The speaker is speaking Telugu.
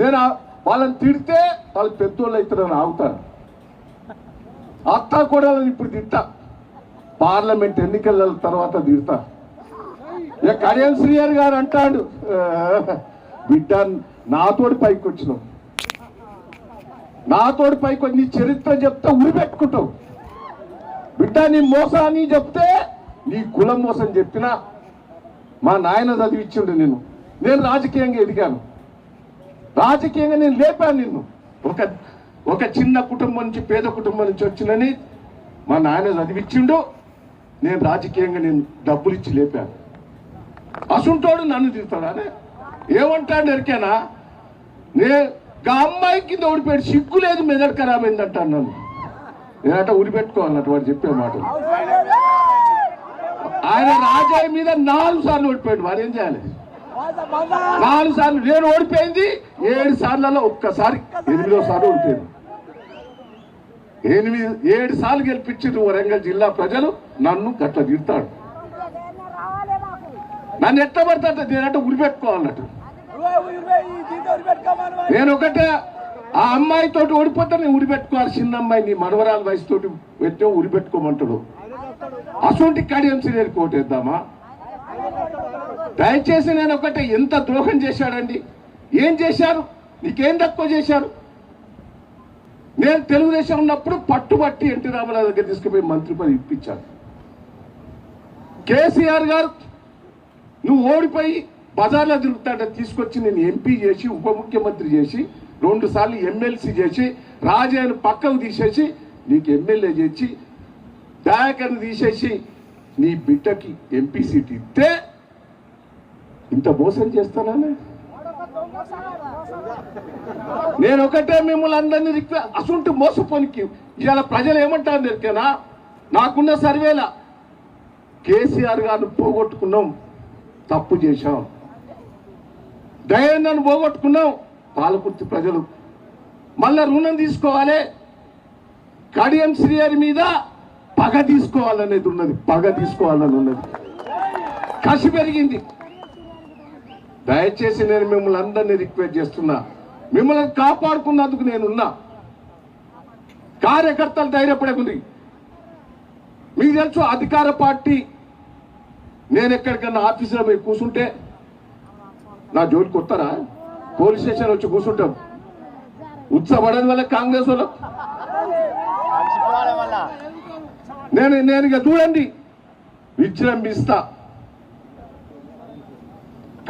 నేను? వాళ్ళని తిడితే వాళ్ళు పెద్దోళ్ళు అవుతారని ఆగుతాను అత్త కూడా ఇప్పుడు తిట్టా. పార్లమెంట్ ఎన్నికల తర్వాత తిడతా. ఇక కళ్యాణ్ శ్రీయర్ గారు అంటాడు. బిడ్డ నాతోటి పైకి వచ్చినావు. నాతోటి పైకి వచ్చి నీ చరిత్ర చెప్తే ఉరిపెట్టుకుంటావు. బిడ్డ నీ మోసాన్ని చెప్తే నీ కులం మోసం చెప్పినా మా నాయన చదివిచ్చిండు నేను నేను రాజకీయంగా ఎదిగాను. రాజకీయంగా నేను లేపాను నిన్ను. ఒక ఒక చిన్న కుటుంబం నుంచి పేద కుటుంబం నుంచి వచ్చినని మా నాయన చదివిచ్చిండు. నేను రాజకీయంగా నేను డబ్బులు ఇచ్చి లేపాను. అసుంటోడు నన్ను తిడతాడానే ఏమంటాడు ఎరికేనా? నే గా అమ్మాయి కింద ఊడిపోయాడు. సిగ్గు లేదు మెదడు ఖరాబ్ అయిందంటాను నన్ను. నేనట ఉరిపెట్టుకోవాలన్నట్టు వాడు చెప్పే మాటలు ఆయన రాజాయి మీద నాలుగు సార్లు ఓడిపోయాడు వాడు ఏం చేయాలి? నాలుగు సార్లు నేను ఓడిపోయింది ఏడు సార్లలో ఒక్కసారి ఎనిమిదో సార్లు ఓడిపోయింది. ఎనిమిది ఏడు సార్లు గెలిపించారు వరంగల్ జిల్లా ప్రజలు నన్ను గట్ల తిడతాడు నన్ను ఎట్లా పడతాడు నేనంటే ఉరిపెట్టుకోవాలన్నట్టు. నేను ఒకటే ఆ అమ్మాయి తోటి ఓడిపోతే నేను ఉరిపెట్టుకోవాలి. చిన్న అమ్మాయి నీ మనవరాల వయసుతోటి పెట్టే ఉరిపెట్టుకోమంటాడు. అసొంటి కడియం సీరియల్ కోటేద్దామా? దయచేసి నేను ఒకటే ఎంత ద్రోహం చేశాడండి? ఏం చేశారు? నీకేం తక్కువ చేశారు? నేను తెలుగుదేశం ఉన్నప్పుడు పట్టుబట్టి ఎన్టీ రామారావు దగ్గర తీసుకుపోయి మంత్రి పదవి ఇప్పించాను. కేసీఆర్ గారు నువ్వు ఓడిపోయి బజార్లో తిరుగుతాడ తీసుకొచ్చి నేను ఎంపీ చేసి ఉప ముఖ్యమంత్రి చేసి రెండు సార్లు ఎమ్మెల్సీ చేసి రాజాను పక్కకు తీసేసి నీకు ఎమ్మెల్యే చేసి దయాకర్ని తీసేసి నీ బిడ్డకి ఎంపీ సీట్ ఇస్తే ఇంత మోసం చేస్తానా? నేను ఒకటే మిమ్మల్ని అందరినీ రిక్వే అసుంటి మోసపోనికి ఇవాళ ప్రజలు ఏమంటారు దొరికేనా నాకున్న సర్వేల కేసీఆర్ గారిని పోగొట్టుకున్నాం తప్పు చేశాం. దయాన్ని పోగొట్టుకున్నాం పాలకుర్తి ప్రజలు. మళ్ళా రుణం తీసుకోవాలి కడియం శ్రీహరి మీద పగ తీసుకోవాలనేది ఉన్నది పగ తీసుకోవాలని ఉన్నది కసి పెరిగింది. దయచేసి నేను మిమ్మల్ని అందరినీ రిక్వెస్ట్ చేస్తున్నా. మిమ్మల్ని కాపాడుకున్నందుకు నేనున్నా. కార్యకర్తలు ధైర్యపడకుంది మీకు తెలుసు అధికార పార్టీ నేను ఎక్కడికన్నా ఆఫీసులో పోయి కూర్చుంటే నా జోలికి వస్తారా? పోలీస్ స్టేషన్ వచ్చి కూర్చుంటాం ఉత్సపడని వల్ల కాంగ్రెస్ వాళ్ళు. నేను నేను ఇక చూడండి. విజృంభిస్తా.